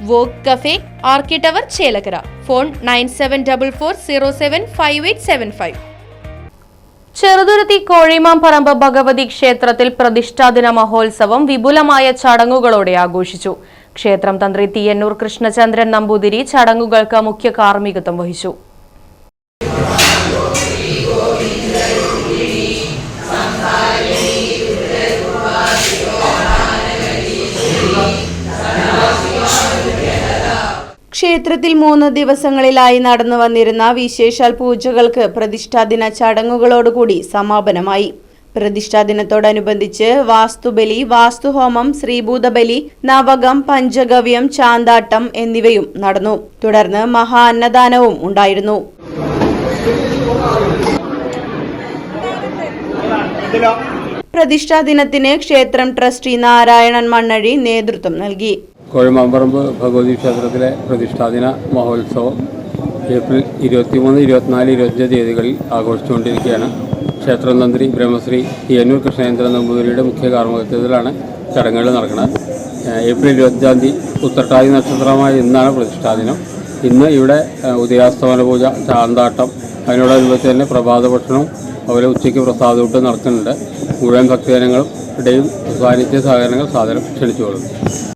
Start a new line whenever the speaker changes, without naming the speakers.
Wok cafe Archi tower Chelakkara. Phone nine seven double four zero seven five eight seven five. Cheruthuruthy Kozhimamparambu Bhagavathi ക്ഷേത്രത്തിൽ പ്രതിഷ്ഠാദിന മഹോത്സവം വിപുലമായ ചടങ്ങുകളോടെ ആഘോഷിച്ചു. ക്ഷേത്രം തന്ത്രി തീയന്നൂർ കൃഷ്ണചന്ദ്രൻ നമ്പൂതിരി ചടങ്ങുകൾക്ക് മുഖ്യ കാർമ്മികത്വം വഹിച്ചു.
ക്ഷേത്രത്തിൽ മൂന്ന് ദിവസങ്ങളിലായി നടന്നു വന്നിരുന്ന വിശേഷാൽ പൂജകൾക്ക് പ്രതിഷ്ഠാദിന ചടങ്ങുകളോടുകൂടി സമാപനമായി. പ്രതിഷ്ഠാദിനത്തോടനുബന്ധിച്ച് വാസ്തുബലി വാസ്തുഹോമം ശ്രീഭൂതബലി നവകം പഞ്ചഗവ്യം ചാന്താട്ടം എന്നിവയും നടന്നു. തുടർന്ന് മഹാ അന്നദാനവും ഉണ്ടായിരുന്നു. പ്രതിഷ്ഠാദിനത്തിന് ക്ഷേത്രം ട്രസ്റ്റി നാരായണൻ മണ്ണഴി നേതൃത്വം നൽകി.
കോഴമാമ്പറമ്പ് ഭഗവതി ക്ഷേത്രത്തിലെ പ്രതിഷ്ഠാദിന മഹോത്സവം ഏപ്രിൽ ഇരുപത്തിമൂന്ന് ഇരുപത്തിനാല് ഇരുപത്തഞ്ച് തീയതികളിൽ ആഘോഷിച്ചുകൊണ്ടിരിക്കുകയാണ്. ക്ഷേത്രം തന്ത്രി ബ്രഹ്മശ്രീ തിയന്നൂർ കൃഷ്ണേന്ദ്ര നമ്പൂതിരിയുടെ മുഖ്യ കാർമ്മികത്വത്തിലാണ് ചടങ്ങുകൾ നടക്കുന്നത്. ഏപ്രിൽ ഇരുപത്തഞ്ചാം തീയതി ഉത്രട്ടാതി നക്ഷത്രമായ ഇന്നാണ് പ്രതിഷ്ഠാദിനം. ഇന്ന് ഇവിടെ ഉദയാസ്തമന പൂജ ചാന്താട്ടം അതിനോടനുബന്ധിച്ച് തന്നെ പ്രഭാത ഭക്ഷണവും അതുപോലെ ഉച്ചയ്ക്ക് പ്രസാദൂട്ട് നടത്തുന്നുണ്ട്. മുഴുവൻ ഭക്തജനങ്ങളും ഇടയും സാന്നിധ്യ സഹകരണങ്ങൾ സാധനം ക്ഷണിച്ചുകൊള്ളുന്നു.